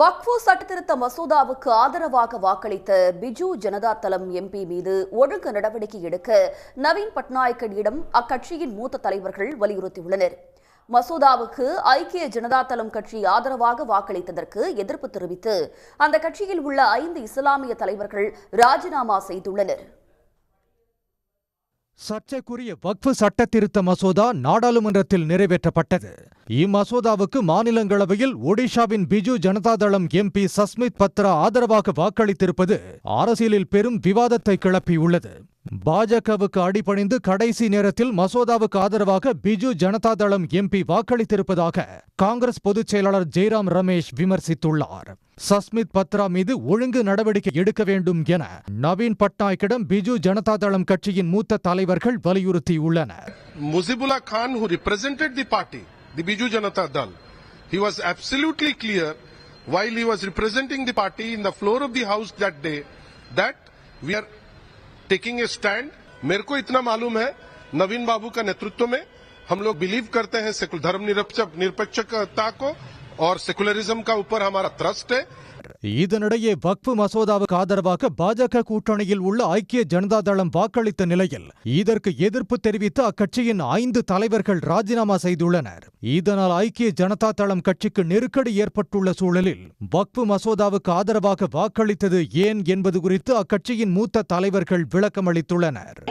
வக்ஃபு சட்டத்திருத்த மசோதாவுக்கு ஆதரவாக வாக்களித்த பிஜு ஜனதா தளம் எம்பி மீது ஒழுங்கு நடவடிக்கை எடுக்க நவீன் பட்நாயக்கனிடம் அக்கட்சியின் மூத்த தலைவர்கள் வலியுறுத்தியுள்ளனர். மசோதாவுக்கு ஐக்கிய ஜனதா தளம் கட்சி ஆதரவாக வாக்களித்ததற்கு எதிர்ப்பு தெரிவித்து அந்த கட்சியில் உள்ள ஐந்து இஸ்லாமிய தலைவர்கள் ராஜினாமா செய்துள்ளனர். சர்ச்சைக்குரிய வக்ஃபு சட்ட திருத்த மசோதா நாடாளுமன்றத்தில் நிறைவேற்றப்பட்டது. இம்மசோதாவுக்கு மாநிலங்களவையில் ஒடிஷாவின் பிஜு ஜனதாதளம் எம்பி சஸ்மித் பத்ரா ஆதரவாக வாக்களித்திருப்பது அரசியலில் பெரும் விவாதத்தை கிளப்பியுள்ளது. பாஜகவுக்கு அடிபணிந்து கடைசி நேரத்தில் மசோதாவுக்கு ஆதரவாக பிஜு ஜனதா தளம் எம்பி வாக்களித்திருப்பதாக காங்கிரஸ் பொதுச் செயலாளர் ஜெய்ராம் ரமேஷ் விமர்சித்துள்ளார். சஸ்மித் பத்ரா மீது ஒழுங்கு நடவடிக்கை எடுக்க வேண்டும் என நவீன் பட்நாயக்கிடம் பிஜு ஜனதா தளம் கட்சியின் மூத்த தலைவர்கள் வலியுறுத்தியுள்ளனர். Muzibullah Khan, who represented the party, the Biju Janata Dal, he was absolutely clear while he was representing the party in the floor of the house that day that we are taking a stand मेरे को इतना मालूम है, नवीन बाबू का नेतृत्व में हम लोग बिलीव करते हैं धर्म निरपेक्षता को और सेकुलरिज्म का ऊपर हमारा ट्रस्ट है। இதனிடையே வக்ஃபு மசோதாவுக்கு ஆதரவாக பாஜக கூட்டணியில் உள்ள ஐக்கிய ஜனதாதளம் வாக்களித்த நிலையில் இதற்கு எதிர்ப்பு தெரிவித்து அக்கட்சியின் ஐந்து தலைவர்கள் ராஜினாமா செய்துள்ளனர் இதனால் ஐக்கிய ஜனதா தளம் கட்சிக்கு நெருக்கடி ஏற்பட்டுள்ள சூழலில் வக்ஃபு மசோதாவுக்கு ஆதரவாக வாக்களித்தது ஏன் என்பது குறித்து அக்கட்சியின் மூத்த தலைவர்கள் விளக்கமளித்துள்ளனர்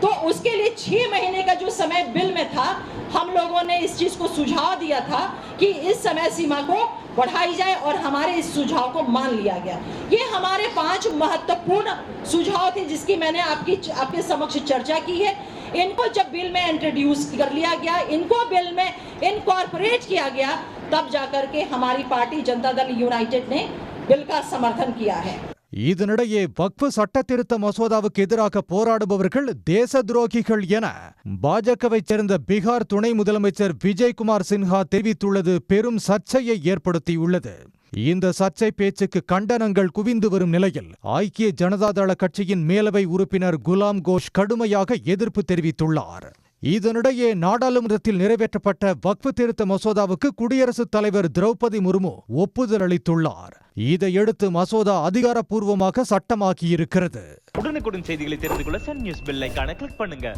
तो उसके लिए छह महीने का जो समय बिल में था हम लोगों ने इस चीज को सुझाव दिया था कि इस समय सीमा को बढ़ाई जाए और हमारे इस सुझाव को मान लिया गया। ये हमारे पाँच महत्वपूर्ण सुझाव थे जिसकी मैंने आपकी आपके समक्ष चर्चा की है। इनको जब बिल में इंट्रोड्यूस कर लिया गया, इनको बिल में इनकॉर्पोरेट किया गया, तब जाकर के हमारी पार्टी जनता दल यूनाइटेड ने बिल का समर्थन किया है। இதனிடையே வக்ஃபு சட்டத்திருத்த மசோதாவுக்கு எதிராக போராடுபவர்கள் தேச துரோகிகள் என பாஜகவைச் சேர்ந்த பீகார் துணை முதலமைச்சர் விஜய்குமார் சின்ஹா தெரிவித்துள்ளது. பெரும் சர்ச்சையை ஏற்படுத்தியுள்ளது. இந்த சர்ச்சை பேச்சுக்கு கண்டனங்கள் குவிந்து வரும் நிலையில் ஐக்கிய ஜனதாதள கட்சியின் மேலவை உறுப்பினர் குலாம் கோஷ் கடுமையாக எதிர்ப்பு தெரிவித்துள்ளார். இதனிடையே நாடாளுமன்றத்தில் நிறைவேற்றப்பட்ட வக்ஃபு திருத்த மசோதாவுக்கு குடியரசுத் தலைவர் திரௌபதி முர்மு ஒப்புதல் அளித்துள்ளார். இதையடுத்து மசோதா அதிகாரப்பூர்வமாக சட்டமாக்கியிருக்கிறது உடனுக்குடன் செய்திகளை தெரிந்து கொள்ள சன் நியூஸ் பெல் கிளிக் பண்ணுங்க.